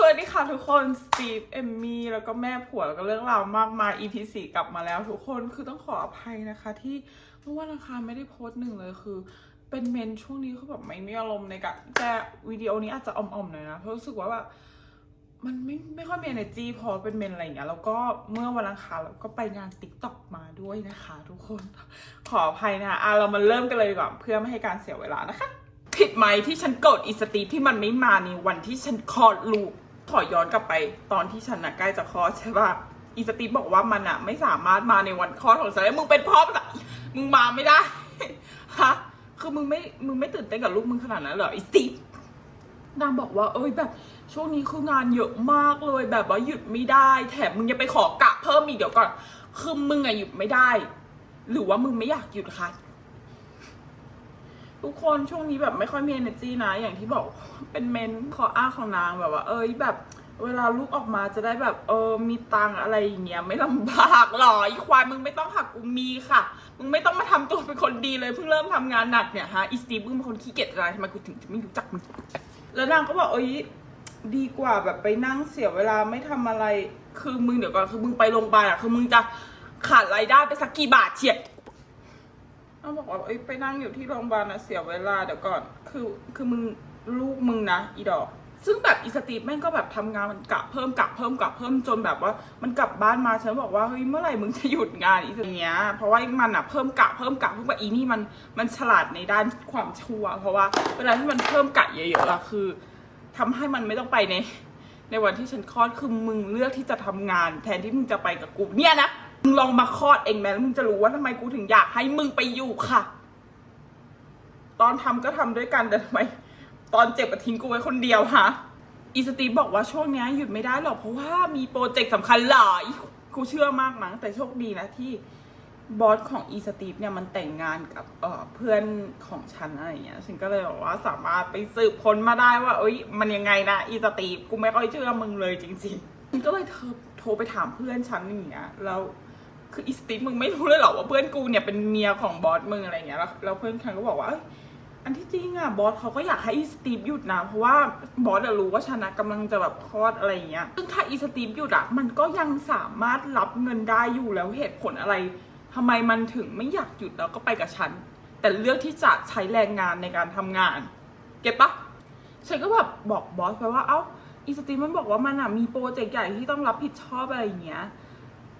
สวัสดีค่ะทุกคน สตีฟ เอมมี่ แล้วก็แม่ผัว แล้วก็เรื่องราวมากมาย EP สี่กลับมาแล้วทุกคน คือต้องขออภัยนะคะ ที่เมื่อวันอังคารไม่ได้โพสต์หนึ่งเลยคือ เป็นเมนช่วงนี้คือแบบไม่มีอารมณ์ในการแต่วิดีโอนี้อาจจะอ่อมๆหน่อยนะ เพราะรู้สึกว่าแบบมันไม่ไม่ค่อยมี energy พอเป็นเมนอะไรอย่างเงี้ย แล้วก็เมื่อวันอังคารเราก็ไปงาน t ิ k t o k มาด้วยนะคะ ทุกคน ขออภัยนะคะอะเรามาเริ่มกันเลยดีกว่อนเพื่อไม่ให้การเสียเวลานะคะ ผิดไหมที่ฉันโกรธอีสตีฟที่มันไม่มาในวันที่ฉันคลอดลูก ขอย้อนกลับไปตอนที่ฉันนะใกล้จะคลอดใช่ป่ะอีสตีฟบอกว่ามันอะไม่สามารถมาในวันคลอดของฉันได้มึงเป็นพ่ออะมึงมาไม่ได้ฮะคือมึงไม่มึงไม่ตื่นเต้นกับลูกมึงขนาดนั้นเหรออีสตีฟนางบอกว่า เอ้ยแบบ ช่วงนี้คืองานเยอะมากเลยแบบว่าหยุดไม่ได้ แถมมึงยังไปขอกะเพิ่มอีกเดี๋ยวก่อนคือมึงอะหยุดไม่ได้ หรือว่ามึงไม่อยากหยุดคะ ทุกคนช่วงนี้แบบไม่ค่อยมี energy นะ อย่างที่บอกเป็นเมนขออ้าของนางแบบว่า เอ้ยแบบ เวลาลูกออกมาจะได้แบบเออมีตังอะไรอย่างเงี้ยไม่ลำบากหรออีควายมึงไม่ต้องหักกูมีค่ะ มึงไม่ต้องมาทำตัวเป็นคนดีเลยเพิ่งเริ่มทำงานหนักเนี่ยฮะอีสตีฟมึงเป็นคนขี้เกียจอะไรทำไมกูถึงจะไม่รู้จักมึงแล้วนางก็บอกเอ้ยดีกว่าแบบไปนั่งเสียเวลาไม่ทำอะไรคือมึงเดี๋ยวก่อนคือมึงไปโรงพยาบาลอะคือมึงจะขาดรายได้ไปสักกี่บาทเฉียด เขาบอกว่าเอ้ยไปนั่งอยู่ที่โรงพยาบาลนะเสียเวลาเดี๋ยวก่อน คือคือมึงลูกมึงนะอีดอก ซึ่งแบบอีสตีฟแม่งก็แบบทำงานมันกะเพิ่มกะเพิ่มกะเพิ่มจนแบบว่า มันกลับบ้านมาฉันบอกว่าเฮ้ยเมื่อไหร่มึงจะหยุดงานอีสเนี้ย เพราะว่ามันอะเพิ่มกะเพิ่มกะเพิ่มกะอีนี่มันมันฉลาดในด้านความชั่ว เพราะว่าเวลาที่มันเพิ่มกะเยอะๆอะคือทำให้มันไม่ต้องไปในในวันที่ฉันคลอดคือมึงเลือกที่จะทำงาน แทนที่มึงจะไปกับกูเนี่ยนะ มึงลองมาคลอดเองแม่แล้วมึงจะรู้ว่าทำไมกูถึงอยากให้มึงไปอยู่ค่ะ ตอนทำก็ทำด้วยกันแต่ทำไม ตอนเจ็บอะทิ้งกูไว้คนเดียวฮะอีสตีบอกว่าช่วงนี้หยุดไม่ได้หรอกเพราะว่ามีโปรเจกต์สำคัญหลายกูเชื่อมากมั้งแต่โชคดีนะที่บอสของอีสตีฟเนี่ยมันแต่งงานกับเเพื่อนของฉันอะไรอย่างเงี้ย ฉันก็เลยบอกว่าสามารถไปสืบค้นมาได้ว่า เอ้ย มันยังไงนะอีสตีฟกูไม่ค่อยเชื่อมึงเลยจริงๆฉันก็เลยโทรไปถามเพื่อนฉันอย่างเงี้ยแล้ว คืออีสตีฟมึงไม่รู้เลยเหรอว่าเพื่อนกูเนี่ยเป็นเมียของบอสมึงอะไรเงี้ยแล้วแล้วเพื่อนฉันก็บอกว่าเอ้ยอันที่จริงอะบอสเขาก็อยากให้อีสตีฟหยุดนะเพราะว่าบอสอะรู้ว่าชนะกำลังจะแบบคลอดอะไรอย่างเงี้ยซึ่งถ้าอีสตีฟหยุดอะมันก็ยังสามารถรับเงินได้อยู่แล้วเหตุผลอะไรทำไมมันถึงไม่อยากหยุดแล้วก็ไปกับฉัน แต่เลือกที่จะใช้แรงงานในการทำงาน เก็ตปะฉันก็แบบบอกบอสไปว่าเอ้าอีสตีฟมันบอกว่ามันอะมีโปรเจกต์ใหญ่ที่ต้องรับผิดชอบอะไรอย่างเงี้ย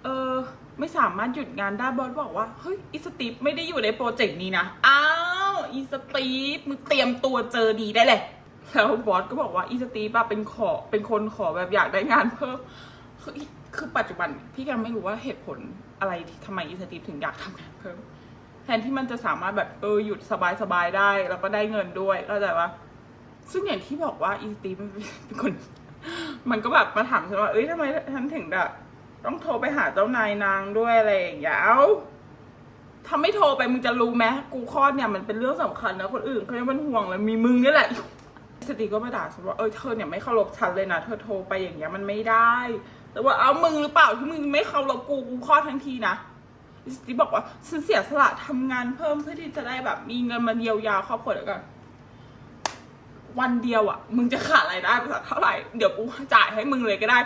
เออ ไม่สามารถหยุดงานได้บอสบอกว่า เฮ้ยอีสตีฟไม่ได้อยู่ในโปรเจกต์นี้นะ อ้าวอีสตีฟมึงเตรียมตัวเจอดีได้เลยแล้วบอสก็บอกว่าอีสตีฟอะเป็นขอเป็นคนขอแบบอยากได้งานเพิ่มคือคือปัจจุบันพี่ยังไม่รู้ว่าเหตุผลอะไรทำไมอีสตีฟถึงอยากทำงานเพิ่มแทนที่มันจะสามารถแบบเออหยุดสบายๆได้ แล้วก็ได้เงินด้วยเข้าใจปะซึ่งอย่างที่บอกว่าอีสตีฟเป็นคน มันก็แบบมาถามฉันว่าเอ้ยทำไมฉันถึงแบบ ต้องโทรไปหาเจ้านายนางด้วยอะไรอย่างเงี้ยเอาถ้าไม่โทรไปมึงจะรู้ไหมกูคลอดเนี่ยมันเป็นเรื่องสำคัญนะคนอื่นเขายังเป็นห่วงเลยมีมึงนี่แหละสติก็มาด่าฉันว่าเออเธอเนี่ยไม่เคารพฉันเลยนะเธอโทรไปอย่างเงี้ยมันไม่ได้ แต่ว่าเอามึงหรือเปล่าที่มึงไม่เคารพกูกูคลอดทั้งทีนะสติบอกว่าฉันเสียสละทำงานเพิ่มเพื่อที่จะได้แบบ มีเงินมาเยียวยาครอบครัวเดี๋ยวกันวันเดียวอะ่ะ มึงจะขาดรายได้ไปสักเท่าไหร่ เดี๋ยวกูจ่ายให้มึงเลยก็ได้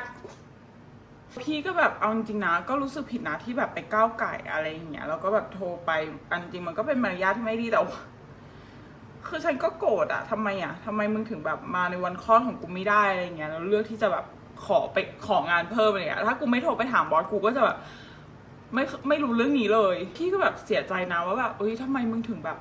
พี่ก็แบบเอาจริงนะก็รู้สึกผิดนะที่แบบไปก้าวไก่อะไรอย่างเงี้ยแล้วก็แบบโทรไปอันจริงมันก็เป็นมารยาทที่ไม่ดีแต่ว่าคือฉันก็โกรธอะทำไมอะทำไมมึงถึงแบบมาในวันคลอดของกูไม่ได้อะไรเงี้ยแล้วเลือกที่จะแบบขอไปของานเพิ่มอะไรอย่างเงี้ยถ้ากูไม่โทรไปถามบอสกูก็จะแบบไม่ไม่รู้เรื่องนี้เลยพี่ก็แบบเสียใจนะว่าแบบเอ้ยทำไมมึงถึงแบบ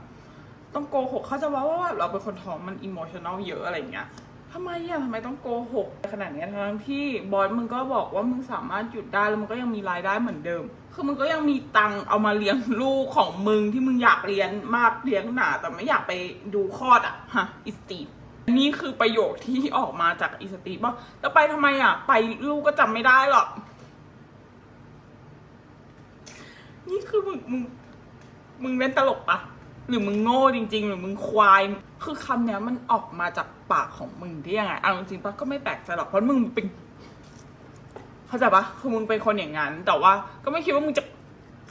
ต้องโกหกเขาจะว่าว่าแบบเราเป็นคนท้องมันอิโมชันแนลเยอะอะไรอย่างเงี้ย ทำไมอะทำไมต้องโกหกขนาดเนี้ยทั้งที่บอสมึงก็บอกว่ามึงสามารถหยุดได้แล้วมึงก็ยังมีรายได้เหมือนเดิม คือมึงก็ยังมีตังค์เอามาเลี้ยงลูกของมึงที่มึงอยากเลี้ยงมากเลี้ยงหนา แต่ไม่อยากไปดูคลอดอะฮะอิสตีนี่คือประโยคที่ออกมาจากอิสตีฟว่าแล้วไปทำไมอะไปลูกก็จำไม่ได้หรอก นี่คือมึงมึงมึงเล่นตลกปะ หรือมึงโง่จริง ๆ หรือมึงควาย คือคำเนี้ยมันออกมาจากปากของมึงได้ยังไงเอาจริงๆปะก็ไม่แปลกใจหรอกเพราะมึงเป็นเข้าใจปะคือมึงเป็นคนอย่างนั้น แต่ว่าก็ไม่คิดว่ามึงจะ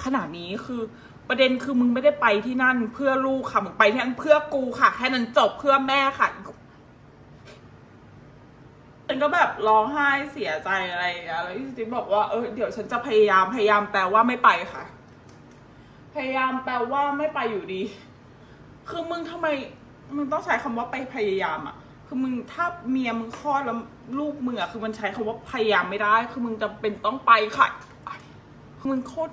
ขนาดนี้คือประเด็นคือมึงไม่ได้ไปที่นั่นเพื่อลูกค่ะมึงไปที่นั่นเพื่อกูค่ะ แค่นั้นจบเพื่อแม่ค่ะฉันก็แบบร้องไห้เสียใจอะไรอย่างเงี้ยแล้วอีสติฟบอกว่าเออเดี๋ยวฉันจะพยายามพยายามแปลว่าไม่ไปค่ะ พยายามแปลว่าไม่ไปอยู่ดี คือมึงทำไม มึงต้องใช้คำว่าไปพยายามอะคือมึงถ้าเมียมึงคลอดแล้วลูกมึงอะคือมันใช้คำว่าพยายามไม่ได้ คือมึงจำเป็นต้องไปค่ะคือมึงโคตร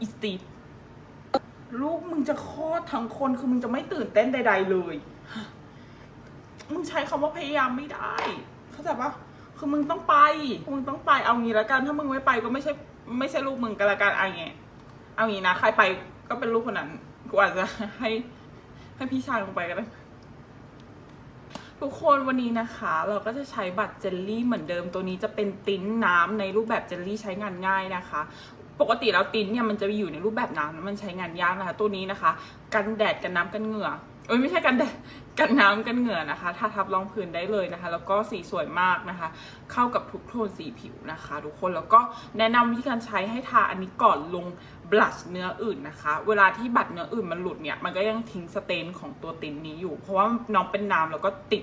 อีสตีฟลูกมึงจะคลอดทั้งคน คือมึงจะไม่ตื่นเต้นใด ๆ เลย มึงใช้คำว่าพยายามไม่ได้ เข้าใจปะคือมึงต้องไป มึงต้องไป เอางี้แล้วกัน ถ้ามึงไม่ไปก็ไม่ใช่ ไม่ใช่ลูกมึงกันละกันเอางี้เอางี้นะ ใครไปก็เป็นลูกคนนั้น กูอาจจะให้ให้พี่ชายลงไปก็ได้ ทุกคนวันนี้นะคะ เราก็จะใช้บัตรเจลลี่เหมือนเดิมตัวนี้จะเป็นติ้นน้ำในรูปแบบเจลลี่ใช้งานง่ายนะคะ ปกติแล้วติ้นเนี่ยมันจะอยู่ในรูปแบบน้ำมันใช้งานยากนะคะ ตัวนี้นะคะ กันแดดกันน้ำกันเหงื่อเอ้ยไม่ใช่กันแดดกันน้ำกันเหงื่อนะคะทาทับรองพื้นได้เลยนะคะ แล้วก็สีสวยมากนะคะ เข้ากับทุกโทนสีผิวนะคะ ทุกคนแล้วก็แนะนำวิธีการใช้ให้ทาอันนี้ก่อนลง บลัชเนื้ออื่นนะคะ เวลาที่บัตรเนื้ออื่นมันหลุดเนี่ยมันก็ยังทิ้งสเตนของตัวตินนี้อยู่ เพราะว่าน้องเป็นน้ำแล้วก็ติด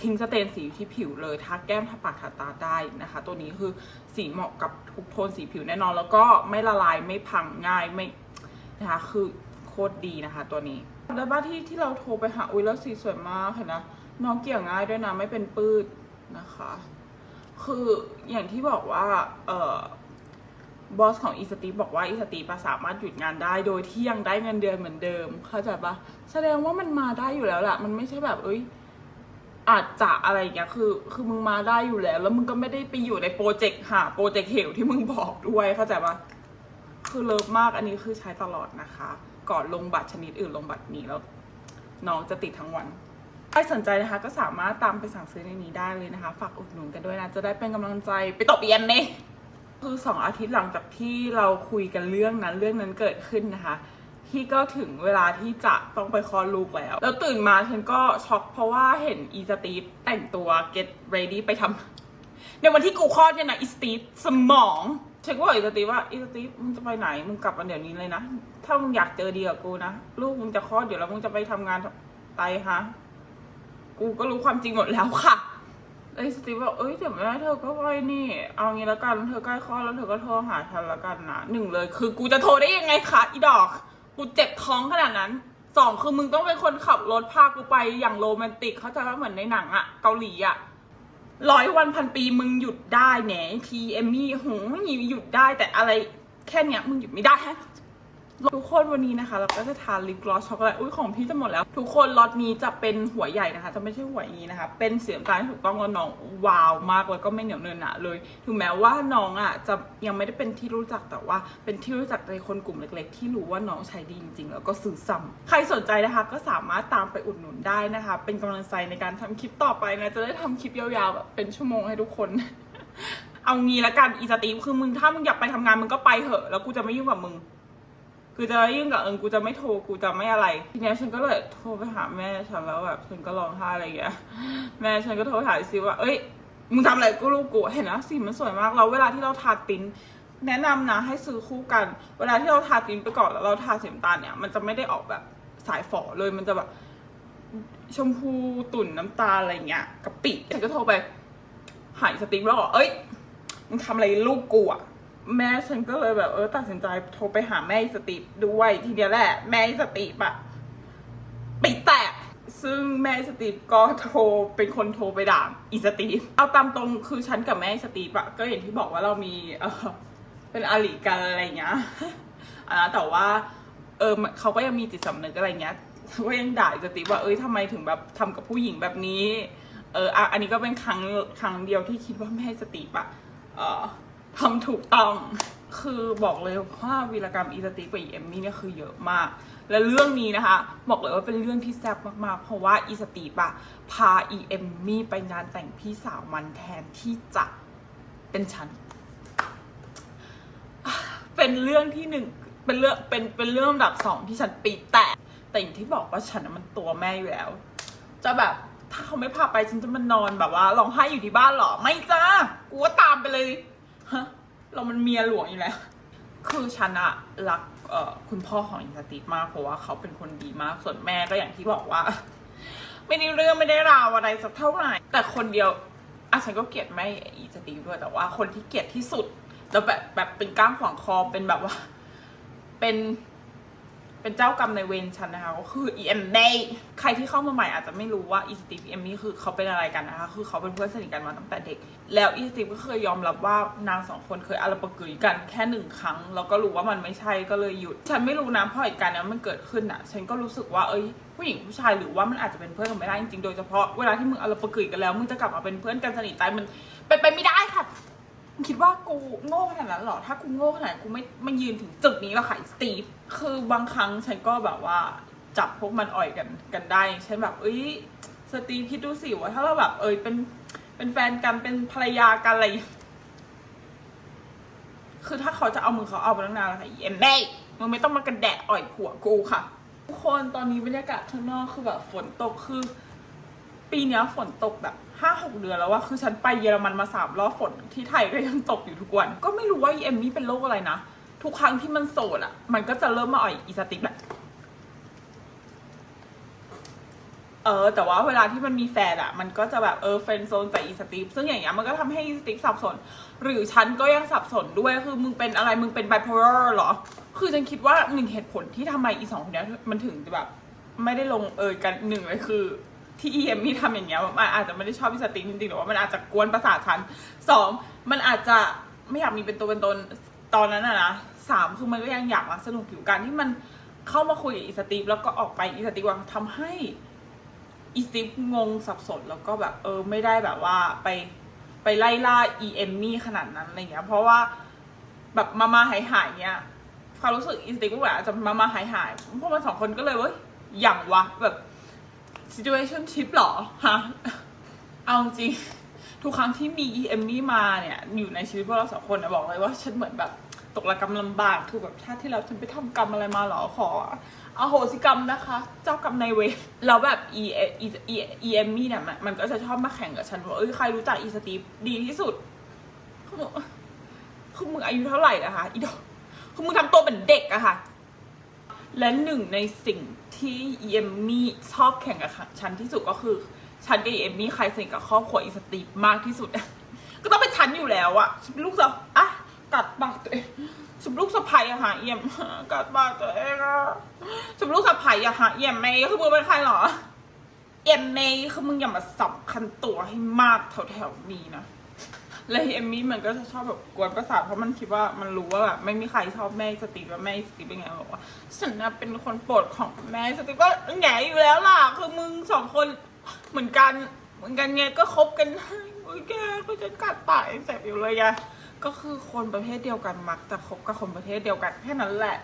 ทิ้งสเตนสีอยู่ที่ผิวเลยทาแก้มทาปากทาตาได้นะคะ ตัวนี้คือสีเหมาะกับทุกโทนสีผิวแน่นอน แล้วก็ไม่ละลายไม่พังง่ายไม่นะคะคือโคตรดีนะคะตัวนี้แล้วบ้านที่ที่เราโทรไปหาอุ้ยแล้วสีสวยมากเห็นนะน้องเกี่ยง่ายด้วยนะไม่เป็นปื้ดนะคะ คืออย่างที่บอกว่าเออ บอสของอีสตีบอกว่าอีสตีฟอะสามารถหยุดงานได้ โดยที่ยังได้เงินเดือนเหมือนเดิม เข้าใจปะแสดงว่ามันมาได้อยู่แล้วแหละมันไม่ใช่แบบ เอ้ย อาจจะอะไรอย่างเงี้ยคือ คือมึงมาได้อยู่แล้ว แล้วมึงก็ไม่ได้ไปอยู่ในโปรเจกต์หาโปรเจกต์เหวที่มึงบอกด้วยเข้าใจปะคือเลิฟมากอันนี้คือใช้ตลอดนะคะ ก่อนลงบัตรชนิดอื่นลงบัตรนี้แล้วน้องจะติดทั้งวันใครสนใจนะคะก็สามารถตามไปสั่งซื้อในนี้ได้เลยนะคะ ฝากอุดหนุนกันด้วยนะ จะได้เป็นกำลังใจไปตบเอียนเน่ คือสองอาทิตย์หลังจากที่เราคุยกันเรื่องนั้นเรื่องนั้นเกิดขึ้นนะคะที่ก็ถึงเวลาที่จะต้องไปคลอดลูกแล้ว แล้วตื่นมาฉันก็ช็อกเพราะว่าเห็นอีสตีฟแต่งตัว get ready ไปทำในวันที่กูคลอดเนี่ยนะอีสตีฟสมองฉันก็บอกอีสตีฟว่าอีสตีฟมึงจะไปไหนมึงกลับมาเดี๋ยวนี้เลยนะ ถ้ามึงอยากเจอดีกับกูนะ ลูกมึงจะคลอดเดี๋ยวแล้วมึงจะไปทำงานไตฮะ กูก็รู้ความจริงหมดแล้วค่ะ ไอสตีบอกเอ้ยเดี๋ยวแม่เธอก็ไปนี่ เอางี้แล้วกันเธอใกล้คลอดแล้วเธอก็โทรหาฉันแล้วกันนะหนึ่งเลย คือกูจะโทรได้ยังไงคะอีดอก กูเจ็บท้องขนาดนั้นสองคือมึงต้องเป็นคนขับรถพากูไปอย่างโรแมนติก เขาจะว่าเหมือนในหนังอะเกาหลีอะร้อยวันพันปีมึงหยุดได้แหนทีเอมมี่หงหยุดได้แต่อะไรแค่เนี้ยมึงหยุดไม่ได้ฮะ ทุกคนวันนี้นะคะ เราก็จะทานลิปกลอสช็อกโกแลตอุ้ยของพี่จะหมดแล้ว ทุกคนล็อตนี้จะเป็นหัวใหญ่นะคะ จะไม่ใช่หัวอย่างนี้นะคะ เป็นเสียงตาลที่ถูกต้องแล้วน้องว้าวมากแล้วก็ไม่เหนียวเนินหนะเลย ถึงแม้ว่าน้องอะจะยังไม่ได้เป็นที่รู้จักแต่ว่า เป็นที่รู้จักในคนกลุ่มเล็ก ๆ ที่รู้ว่าน้องใช้ดีจริงๆแล้วก็ซื้อซ้ำใครสนใจนะคะก็สามารถตามไปอุดหนุนได้นะคะ เป็นกำลังใจในการทำคลิปต่อไปนะจะได้ทำคลิปยาวๆแบบเป็นชั่วโมงให้ทุกคนเอางี้ละกันอีสตีฟคือมึงถ้ามึงอยากไปทำงานมึงก็ไปเถอะ แล้วกูจะไม่ยุ่งกับมึง กูจะยื่นกับเอิงกูจะไม่โทรกูจะไม่อะไร ทีเนี้ยฉันก็เลยโทรไปหาแม่ฉันแล้วแบบฉันก็ร้องไห้อะไรอย่างเงี้ยแม่ฉันก็โทรถาซิว่า เอ้ยมึงทำอะไรกูลูกกูเห็นนะสีมันสวยมากแล้วเวลาที่เราทาติ้นแนะนำนะให้ซื้อคู่กัน เวลาที่เราทาติ้นไปก่อนแล้วเราทาสีน้ำตาลเนี่ยมันจะไม่ได้ออกแบบสายฝอเลยมันจะแบบชมพูตุ่นน้ำตาอะไรเงี้ยกะปิฉันก็โทรไปหายสติ๊กแล้วบอกเอ้ยมึงทำอะไรลูกกูอะ แม่ฉันก็เลยแบบเออตัดสินใจโทรไปหาแม่อีสติปด้วยทีเดียวแหละ แม่อีสติปอะปิดแตก ซึ่งแม่อีสติปก็โทรเป็นคนโทรไปด่าอีสติปเอาตามตรงคือฉันกับแม่อีสติปอะก็อย่างที่บอกว่าเรามีเออเป็นอาลีกันอะไรเงี้ยอ่าแต่ว่า เออเขาก็ยังมีจิตสำนึกอะไรเงี้ยเขาก็ยังด่าอีสติปว่าเอ้ยทำไมถึงแบบทำกับผู้หญิงแบบนี้ เอออันนี้ก็เป็นครั้งครั้งเดียวที่คิดว่าแม่สติปอะเออ ทำถูกต้อง คือบอกเลยว่าวีรกรรมอีสติปกับอีเอมมี่เนี่ยคือเยอะมาก และเรื่องนี้นะคะ บอกเลยว่าเป็นเรื่องที่แซ่บมากๆ เพราะว่าอีสติปะพาอีเอมมี่ไปงานแต่งพี่สาวมันแทนที่จะเป็นฉัน เป็นเรื่องที่หนึ่งเป็นเรื่องเป็นเป็นเรื่องลำดับสองที่ฉันปีแตกแต่อย่างที่บอกว่าฉันมันตัวแม่อยู่แล้ว จะแบบถ้าเขาไม่พาไปฉันจะมานอนแบบว่าร้องไห้อยู่ที่บ้านเหรอ ไม่จ้ากูก็ตามไปเลย ฮะเรามันเมียหลวงอยู่แล้ว คือฉันอะรักเอ่อคุณพ่อของอินสติมากเพราะว่าเขาเป็นคนดีมากส่วนแม่ก็อย่างที่บอกว่า ไม่ได้เรื่องไม่ได้ราวอะไรสักเท่าไหร่ แต่คนเดียวอะฉันก็เกลียดไม่อีสตีฟด้วยแต่ว่าคนที่เกลียดที่สุดแล้วแบบแบบเป็นก้างขวางคอเป็นแบบว่า เป็น เป็นเจ้ากรรมในเวรฉันนะคะ ก็คือ e m d ใครที่เข้ามาใหม่อาจจะไม่รู้ว่า e s t e v e e m นี่คือเขาเป็นอะไรกันนะคะ คือเขาเป็นเพื่อนสนิทกันมาตั้งแต่เด็ก แล้ว e s t e v e ก็เคยยอมรับว่านางสองคนเคยอาราปะกุยกันแค่หนึ่งครั้ง แล้วก็รู้ว่ามันไม่ใช่ก็เลยหยุด ฉันไม่รู้นะเพราะเหตุการณ์นี้ยมันเกิดขึ้นอะฉันก็รู้สึกว่าเอ้ยผู้หญิงผู้ชายหรือว่ามันอาจจะเป็นเพื่อนกันไม่ได้จริงๆโดยเฉพาะเวลาที่มึงอาราปะกุยกันแล้วมึงจะกลับมาเป็นเพื่อนกันสนิทใจมันเป็นไปไม่ได้ค่ะ คิดว่ากูโง่ขนาดนั้นเหรอ ถ้ากูโง่ขนาดกูไม่ไม่ยืนถึงจุดนี้หรอกค่ะสตีฟ คือบางครั้งฉันก็แบบว่าจับพวกมันอ่อยกันกันได้อย่างเช่นแบบ เอ้ย สตีฟคิดดูสิว่าถ้าเราแบบ เอยเป็นเป็นแฟนกันเป็นภรรยากันอะไร คือถ้าเขาจะเอามือเขาเอาไปตั้งนานแล้วค่ะเอ็มเม่มึงไม่ต้องมากระแดะอ่อยผัวกูค่ะ ทุกคนตอนนี้บรรยากาศข้างนอกคือแบบฝนตกคือ ปีนี้ฝนตกแบบ ห้าหกเดือนแล้วว่าคือฉันไปเยอรมันมาสามรอบฝนที่ไทยก็ยังตกอยู่ทุกวัน ก็ไม่รู้ว่าเอมมี่เป็นโรคอะไรนะ ทุกครั้งที่มันโสดอะมันก็จะเริ่มมาอ่อยอีสติกแบบเออแต่ว่าเวลาที่มันมีแฟนอะมันก็จะแบบเออเฟนโซนใส่อีสติกซึ่งอย่างเงี้ยมันก็ทำให้อีสติกสับสน หรือฉันก็ยังสับสนด้วยคือมึงเป็นอะไรมึงเป็นไบโพล่าเหรอ คือฉันคิดว่าหนึ่งเหตุผลที่ทำไมอีสองคนเนี้ยมันถึงจะแบบ ไม่ได้ลงเอยกันหนึ่งเลยคือ ที่เอมมี่ทำอย่างเงี้ยมันอาจจะไม่ได้ชอบพิสติกจริงๆหรือว่ามันอาจจะกวนประสาทฉันสองมันอาจจะไม่อยากมีเป็นตัวเป็นตนตอนนั้นอะนะสามคือมันก็ยังอยากมาสนุกอยู่การที่มันเข้ามาคุยกับอีสตีฟแล้วก็ออกไปอีสตีฟว่าทำให้อีสตีฟงงสับสนแล้วก็แบบเออไม่ได้แบบว่าไปไปไล่ล่าอีเอมมี่ขนาดนั้นอะไรเงี้ยเพราะว่าแบบมามาหายหายเนี้ยความรู้สึกอีสตีฟก็แบบอาจจะมามาหายหายๆพวกมันสองคนก็เลยเว้ยอย่างวะแบบ situation ship หรอฮะเอาจริง ทุกครั้งที่มีเอมมี่มาเนี่ย อยู่ในชีวิตพวกเราสองคนนะบอกเลยว่าฉันเหมือนแบบตกระกำลำบากคือแบบชาติที่แล้วฉันไปทำกรรมอะไรมาหรอขออโหสิกรรมนะคะ เจ้ากรรมในายเวรแล้วแบบอีเออีอีอีเอมมี่เนี่ยมันก็จะชอบมาแข่งกับฉันว่าเอ้ยใครรู้จักอีสตีฟดีที่สุดคือมึงคือมึงอายุเท่าไหร่นะคะอีดอกคือมึงทำตัวเป็นเด็กอะค่ะ และหนึ่งในสิ่งที่เอมมี่ชอบแข่งกับฉันที่สุดก็คือฉันกับเอมมี่ใครสนิทกับครอบครัวอีสตีฟมากที่สุด ก็ต้องเป็นฉันอยู่แล้วอะฉันเป็นลูกสาวอะกัดปากตัวเองฉันเป็นลูกสะใภ้อะค่ะเอี่ยมกัดปากตัวเองอะฉันเป็นลูกสะใภ้อะค่ะเอี่ยมเมย์คือมึงเป็นใครเหรอเอี่ยมเมย์คือมึงอย่ามาสำคัญตัวให้มากแถวๆนี้นะ แล้วเอมมี่มันก็จะชอบแบบกวนประสาทเพราะมันคิดว่ามันรู้ว่าแบบไม่มีใครชอบแม่สติว่าแม่สติเป็นไงบอกว่าฉันนะเป็นคนโปรดของแม่สติก็แง่อยู่แล้วล่ะคือมึงสองคนเหมือนกันเหมือนกันไงก็คบกันโอ้ยแกก็จะกัดปากยังแสบอยู่เลยอะก็คือคนประเภทเดียวกันมักจะคบกับคนประเภทเดียวกันแค่นั้นแหละ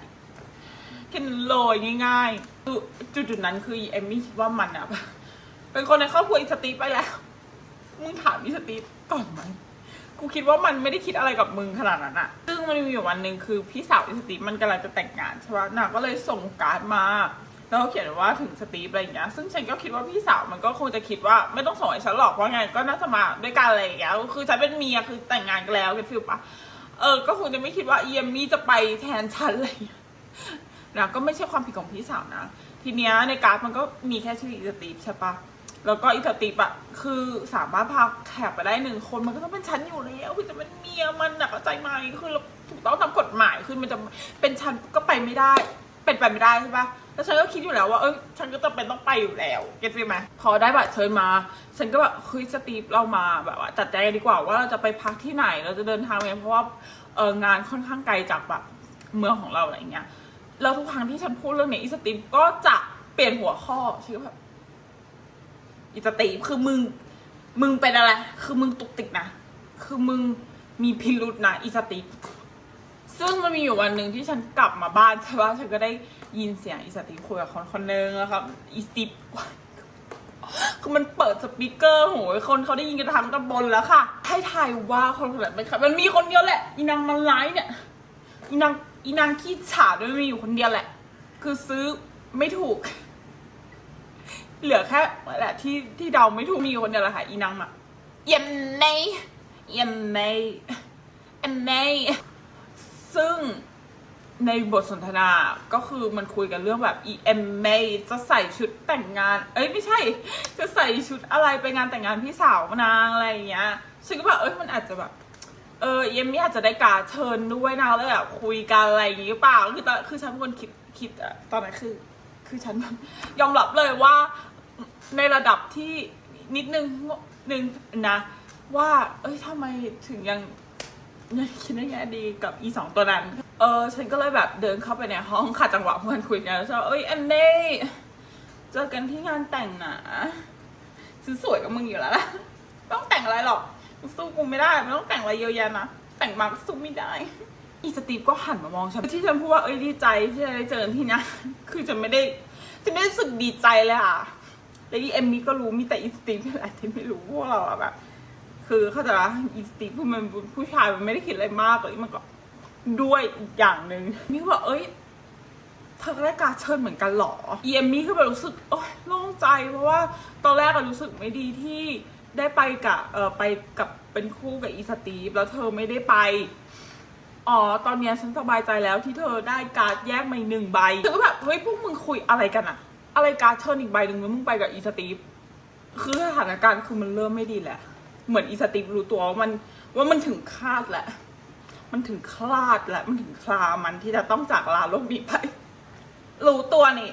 แค่นั้นเลยง่ายๆจุดจุดนั้นคือเอมมี่คิดว่ามันอะเป็นคนในครอบครัวอีสตีฟไปแล้วมึงถามอีสตีฟก่อนไหม กูคิดว่ามันไม่ได้คิดอะไรกับมึงขนาดนั้นอะซึ่งมันมีอยู่วันหนึ่งคือพี่สาวอีสตีฟมันกำลังจะแต่งงานใช่ปะนางก็เลยส่งการ์ดมา แล้วก็เขียนว่าถึงสตีฟอะไรอย่างเงี้ย ซึ่งฉันก็คิดว่าพี่สาวมันก็คงจะคิดว่าไม่ต้องส่งให้ฉันหรอกเพราะไงก็น่าจะมาด้วยกันอะไรอย่างเงี้ย คือฉันเป็นเมียคือแต่งงานกันแล้วกันฟิลปะเออ ก็คงจะไม่คิดว่าเอียมมี่จะไปแทนฉันอะไรอย่างเลยนะก็ไม่ใช่ความผิดของพี่สาวนะ ทีเนี้ยในการ์ดมันก็มีแค่ชื่ออีสตีฟใช่ปะ แล้วก็อีสติปอะคือสามารถพาแขกไปได้หนึ่งคนมันก็ต้องเป็นฉันอยู่แล้วคือจะเป็นเมียมันหนักใจไหมคือเราถูกต้องตามกฎหมายคือมันจะเป็นฉันก็ไปไม่ได้ เป็นไปไม่ได้ใช่ปะแล้วฉันก็คิดอยู่แล้วว่าเออฉันก็จะเป็นต้องไปอยู่แล้วเก็ตไหมพอได้บัตรเชิญมา ฉันก็แบบเฮ้ยสตีฟเรามาแบบว่าจัดใจกันดีกว่าว่าเราจะไปพักที่ไหนเราจะเดินทางไปเพราะว่าเอองานค่อนข้างไกลจากแบบเมืองของเราอะไรเงี้ยแล้วทุกครั้งที่ฉันพูดเรื่องนี้อีสตีฟก็จะเปลี่ยนหัวข้อฉันก็แบบ อีสติคือมึง มึงเป็นอะไร คือมึงตุกติกนะ คือมึงมีพิรุษนะอีสติซึ่งมันมีอยู่วันหนึ่งที่ฉันกลับมาบ้านใช่ปะฉันก็ได้ยินเสียงอีสติคุยกับคนคนนึงแล้วครับอีสติคือมันเปิดสปีกเกอร์โหยคนเขาได้ยินกันทั้งตำบลแล้วค่ะ ให้ทายว่าคนคนนั้นเป็นใครมันมีคนเดียวแหละอีนางมันร้ายเนี่ยอีนางอีนางขี้ฉาดด้วยมีอยู่คนเดียวแหละ คือซื้อไม่ถูก เหลือแค่แหละที่ที่เดาไม่ถูกมีคนเดียวแหละค่ะอีนังอะเย็นในเย็นในเย็นในซึ่งในบทสนทนาก็คือมันคุยกันเรื่องแบบ EMA จะใส่ชุดแต่งงาน เอ้ยไม่ใช่ จะใส่ชุดอะไรไปงานแต่งงานพี่สาวนางอะไรอย่างเงี้ยฉันก็แบบเอ้ยมันอาจจะแบบ เออเอมมี่อาจจะได้การดเชิญด้วยนะแล้วแบบคุยกันอะไรอย่างงี้หรือเปล่า คือตอนคือฉันเป็นคนคิดคิดอะตอนนั้นคือ คือฉันยอมรับเลยว่า ในระดับที่นิดนึงนึงนะ ว่า เอ้ยทำไมถึงยังยังคิดได้ไงดีกับอีสองตัวนั้น เออฉันก็เลยแบบเดินเข้าไปในห้องขัดจังหวะเพื่อนคุยกันแล้วฉันว่าเอ้ยแอนเน่เจอกันที่งานแต่งนะฉันสวยกับมึงอยู่แล้วล่ะต้องแต่งอะไรหรอกสู้กูไม่ได้ไม่ต้องแต่งอะไรเยอะแยะนะแต่งมาก็สู้ไม่ได้ อีสตีฟก็หันมามองฉันที่ฉันพูดว่าเอ้ยดีใจที่ได้เจอที่งานคือจะไม่ได้จะไม่ได้รู้สึกดีใจเลยค่ะ แล้วอีเอมมี่ก็รู้มีแต่อีสตีฟนี่แหละที่ไม่รู้พวกเราอะแบบ คือเขาใจะอีสตีฟมันผู้ชายมันไม่ได้คิดอะไรมากเลยมันก็ด้วยอีกอย่างหนึ่งมี่ก็บอกเอ้ยเธอได้การเชิญเหมือนกันเหรอเอ็มมี่ก็แบบรู้สึกโอ๊ยโล่งใจเพราะว่าตอนแรกก็รู้สึกไม่ดีที่ได้ไปกับเออไปกับเป็นคู่กับอีสตีฟแล้วเธอไม่ได้ไปอ๋อ ตอนเนี้ยฉันสบายใจแล้วที่เธอได้การ์ดแยกมาหนึ่งใบเธอก็แบบเฮ้ยพวกมึงคุยอะไรกันอะ อะไรการ์ดเชิญอีกใบหนึ่งแล้วมึงไปกับอีสตีฟคือสถานการณ์คือมันเริ่มไม่ดีแหละ เหมือนอีสติฟรู้ตัวว่ามันว่ามันถึงคาดแหละ มันถึงคลาดแหละ มันถึงคลามันที่จะต้องจากลาโลกนี้ไป รู้ตัวนี่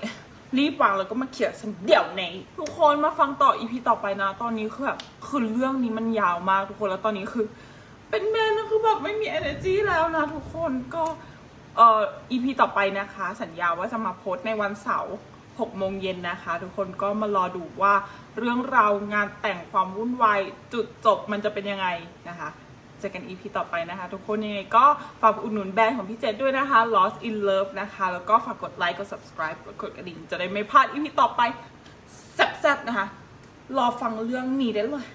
รีบวางแล้วก็มาเขียนฉันเดี๋ยวนี้ทุกคนมาฟังต่ออีพีต่อไปนะ ตอนนี้คือแบบคือเรื่องนี้มันยาวมากทุกคนแล้วตอนนี้คือ เป็นแม่นะคือแบบไม่มี energy แล้วนะทุกคนก็เอ่อ EP ต่อไปนะคะ สัญญาว่าจะมาโพสต์ในวันเสาร์ 6โมงเย็นนะคะ ทุกคนก็มารอดูว่าเรื่องราวงานแต่งความวุ่นวายจุดจบมันจะเป็นยังไงนะคะเจอกัน EP ต่อไปนะคะ ทุกคนยังไงก็ฝากอุดหนุนแบรนด์ของพี่เจษด้วยนะคะ Lost in Love นะคะ แล้วก็ฝากกดไลค์กด subscribe กดกดกระดิ่ง จะได้ไม่พลาด EP ต่อไปแซ่บๆนะคะ รอฟังเรื่องนี้ได้เลย